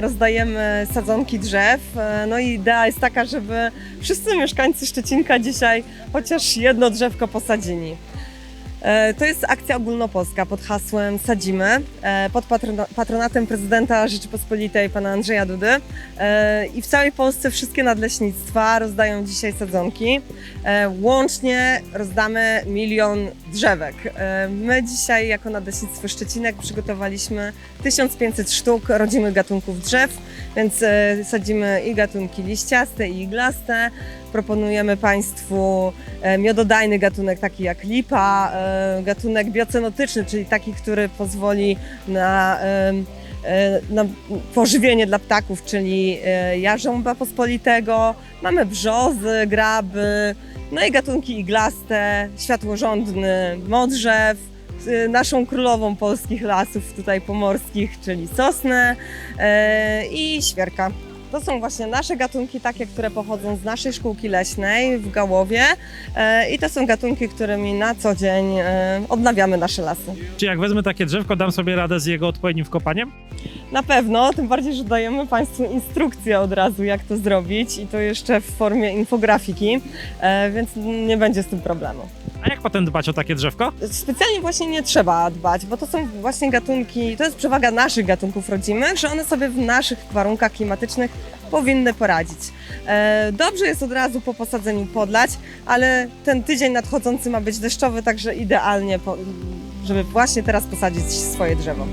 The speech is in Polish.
Rozdajemy sadzonki drzew. E, No i idea jest taka, żeby wszyscy mieszkańcy Szczecinka dzisiaj chociaż jedno drzewko posadzili. E, To jest akcja ogólnopolska pod hasłem Sadzimy, e, pod patrona- patronatem prezydenta Rzeczypospolitej pana Andrzeja Dudy. E, I w całej Polsce wszystkie nadleśnictwa rozdają dzisiaj sadzonki. Łącznie rozdamy milion drzewek. My dzisiaj jako Nadleśnictwo Szczecinek przygotowaliśmy 1500 sztuk rodzimych gatunków drzew, więc sadzimy i gatunki liściaste i iglaste. Proponujemy Państwu e, miododajny gatunek taki jak lipa, e, gatunek biocenotyczny, czyli taki, który pozwoli na, e, na pożywienie dla ptaków, czyli jarząba pospolitego. Mamy brzozy, graby, no i gatunki iglaste, światłorządny modrzew, naszą królową polskich lasów tutaj pomorskich, czyli sosnę i świerka. To są właśnie nasze gatunki, takie, które pochodzą z naszej szkółki leśnej w Gałowie e, i to są gatunki, którymi na co dzień e, odnawiamy nasze lasy. Czy jak wezmę takie drzewko, dam sobie radę z jego odpowiednim wkopaniem? Na pewno, tym bardziej, że dajemy Państwu instrukcję od razu, jak to zrobić i to jeszcze w formie infografiki, e, więc nie będzie z tym problemu. A jak potem dbać o takie drzewko? Specjalnie właśnie nie trzeba dbać, bo to są właśnie gatunki, to jest przewaga naszych gatunków rodzimych, że one sobie w naszych warunkach klimatycznych powinny poradzić. E, Dobrze jest od razu po posadzeniu podlać, ale ten tydzień nadchodzący ma być deszczowy, także idealnie, po, żeby właśnie teraz posadzić swoje drzewo.